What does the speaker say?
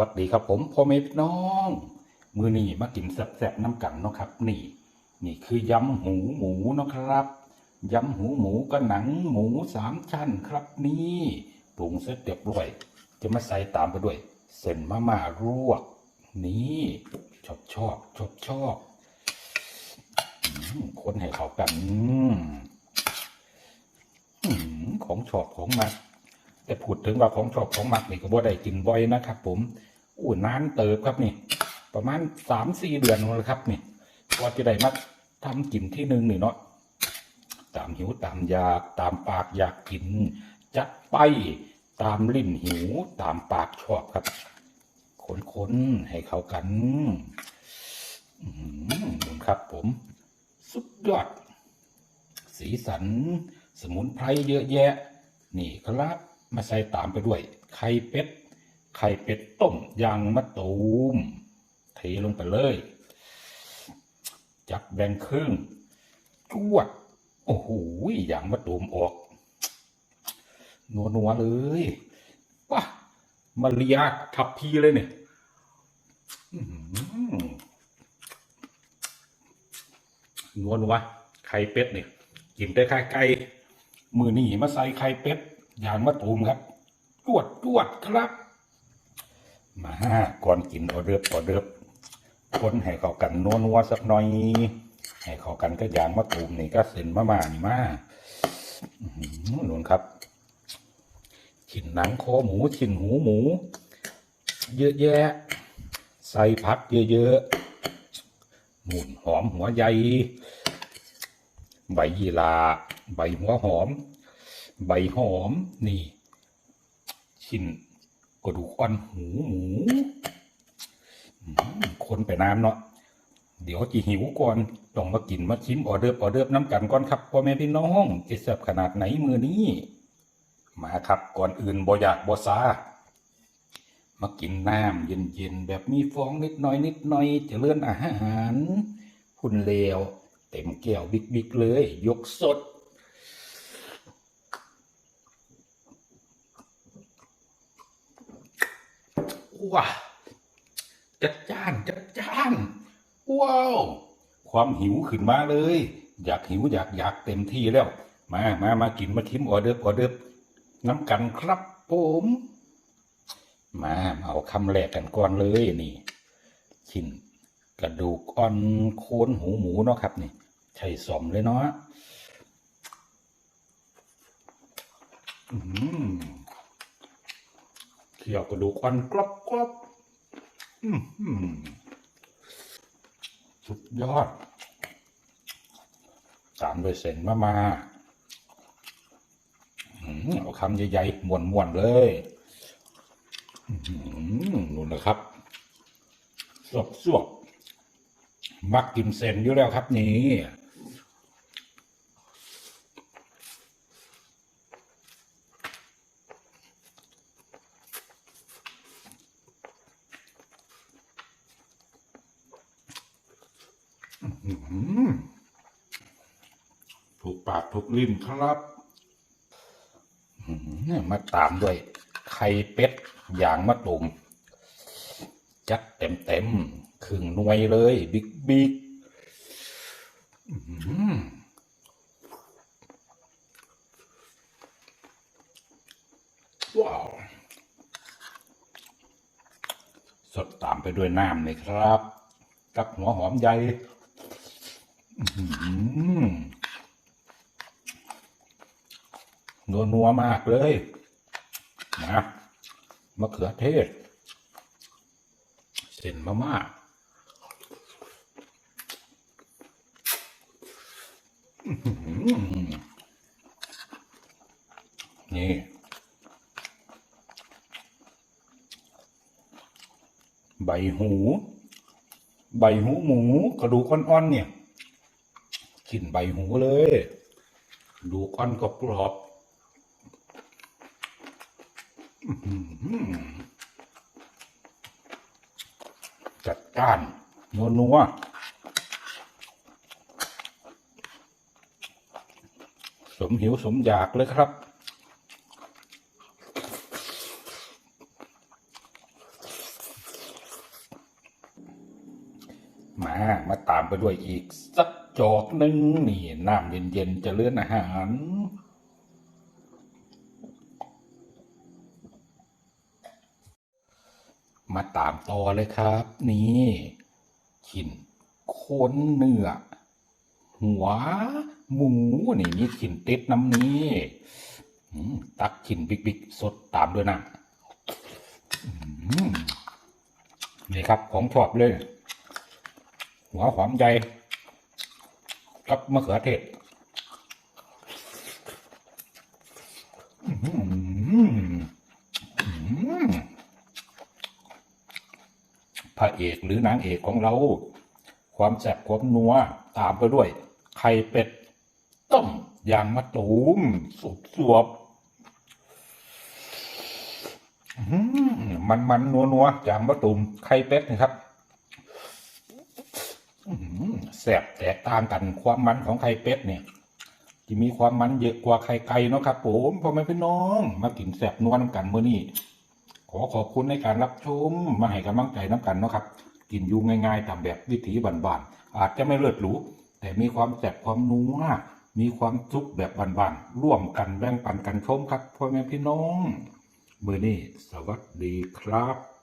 สวัสดีครับผมพ่อแม่พี่น้อง มือนี่มากินแซ่บๆน้ำกันเนาะครับ นี่ นี่คือยำหูหมูเนาะครับยำหูหมูก็หนังหมูสามชั้นครับนี่ปรุงเสร็จเรียบร้อย จะมาใส่ตามไปด้วย เส้นมะม่ารวก นี่ชอบชอบชอบชอบคนให้เขากันของชอบของมัก แต่พูดถึงว่าของชอบของมักนี่ก็บ่ได้กินบ่อยนะครับ ผมอู้นานเติบครับนี่ ประมาณสามสี่เดือนแล้วครับนี่กว่าจะได้มาทำกินที่หนึ่งนี่เนาะตามหิวตามอยากตามปากอยากกิน จัดไปตามลิ้นหิวตามปากชอบครับคนๆให้เข้ากันอืมครับผม สุดยอด สีสัน สมุนไพรเยอะแยะ นี่ครับ มาใส่ตามไปด้วย ไข่เป็ด ไข่เป็ดต้มยางมะตูมเทลงไปเลย จับแบ่งครึ่งจวด โอ้โหยางมะตูมออก นัวนัวเลยว้ามาเลียทับพีเลยเนี่ยนัวนัวไข่เป็ดเนี่ยกินได้ไข่ไก่มือนี่มาใส่ไข่เป็ด ยางมะตูมครับจวดจวดครับ มาก่อนกินออเดิร์ฟออเดิร์ฟคนให้เข้ากันนัวนัวสักหน่อย ให้เข้ากันก็ยางมะตูมนี่ก็เส้นมะม่านี่มาหนุนครับชิ้นหนังคอหมูชิ้นหูหมู เยอะแยะ ใส่ผักเยอะๆหมุนหอมหัวใหญ่ใบยีลา ใบหัวหอม ใบหอมนี่ ชิ้นกระดูกอ่อนหูหมูคนไปน้ำเนาะเดี๋ยวจีหิวก่อนต้องมากินมาชิมออเดิร์ฟออเดิร์ฟน้ำกันก่อนครับพ่อแม่พี่น้องจะแซ่บขนาดไหนมือนี้ มาครับก่อนอื่นบ่อยากบ่ซามากินน้ำเย็นๆแบบมีฟองนิดหน่อยนิดหน่อยจะเลื่อนอาหาร คุณเลวเต็มแก้วบิ๊กๆเลย ยกสด ว้าจัดจ้านจัดจ้าน ว้าว ความหิวขึ้นมาเลย อยากหิวอยากอยากเต็มที่แล้ว มามามากินมาทิมออเดิร์ออเดิร์น้ำกันครับผมมาเอาคำแรกกันก่อนเลยนี่ ชิ้นกระดูกอ่อนโคนหูหมูเนาะครับนี่ใช่สมเลยเนาะอืม คี่ยวกระดูกอ่อนกรอบกรอบอืมอืมสุดยอด ตามด้วยเส้นมามาอืมเอาคำใหญ่ๆม้วนๆเลยอืมนู่นนะครับสวบสวบมักกินเส้นอยู่แล้วครับนี่ ถูกปากถูกลิ้นครับอื้อหือมาตามด้วย ไข่เป็ดอย่างมะตุ่มจัดเต็มเต็มๆครึ่งหน่วยเลย บิ๊กบิ๊กว้าว สดตามไปด้วยน้ำเลยครับ กับหัวหอมใหญ่ นัวนัวๆมากเลยนะมะเขือเทศ เส้นมะม่าอื้อหือนี่ใบหู ใบหูหมูกระดูกอ่อนๆเนี่ย กินใบหูเลย ดูก้อนกรอบกรอบจัดจ้านนัวนัวสมหิวสมอยากเลยครับมา มาตามไปด้วยอีกสัก จอกหนึ่งนี่น้ำเย็นๆจะเลื่อนอาหาร มาตามต่อเลยครับ นี่ขินค้นเนื้อ หัว หมู นี่มีขินเติดน้ำนี้ตักขินบิ๊กๆ สดตามด้วยนะนี่ครับ ของชอบเลย หัวหอมใหญ่ กับมะเขือเทศพระเอกหรือนางเอกของเรา ความแซ่บความนัวตามไปด้วย ไข่เป็ด ต้มยางมะตูมสุบสวบมันมันนัวนัวๆยางมะตูมไข่เป็ดนะครับ แสบแตกต่างกันความมันของไข่เป็ดเนี่ยจะมีความมันเยอะกว่าไข่ไก่เนาะครับผมพ่อแม่พี่น้อง มากินแสบนวลน้ำกันเมื่อนี้ขอขอบคุณในการรับชมมาให้กำลังใจน้ำกันเนาะครับ กินอยู่ง่ายๆตามแบบวิถีบ้านๆอาจจะไม่เลิศหรูแต่มีความแสบความนัวมีความสุขแบบบ้านๆร่วมกันแบ่งปันกันชมครับพ่อแม่พี่น้อง มือนี้สวัสดีครับ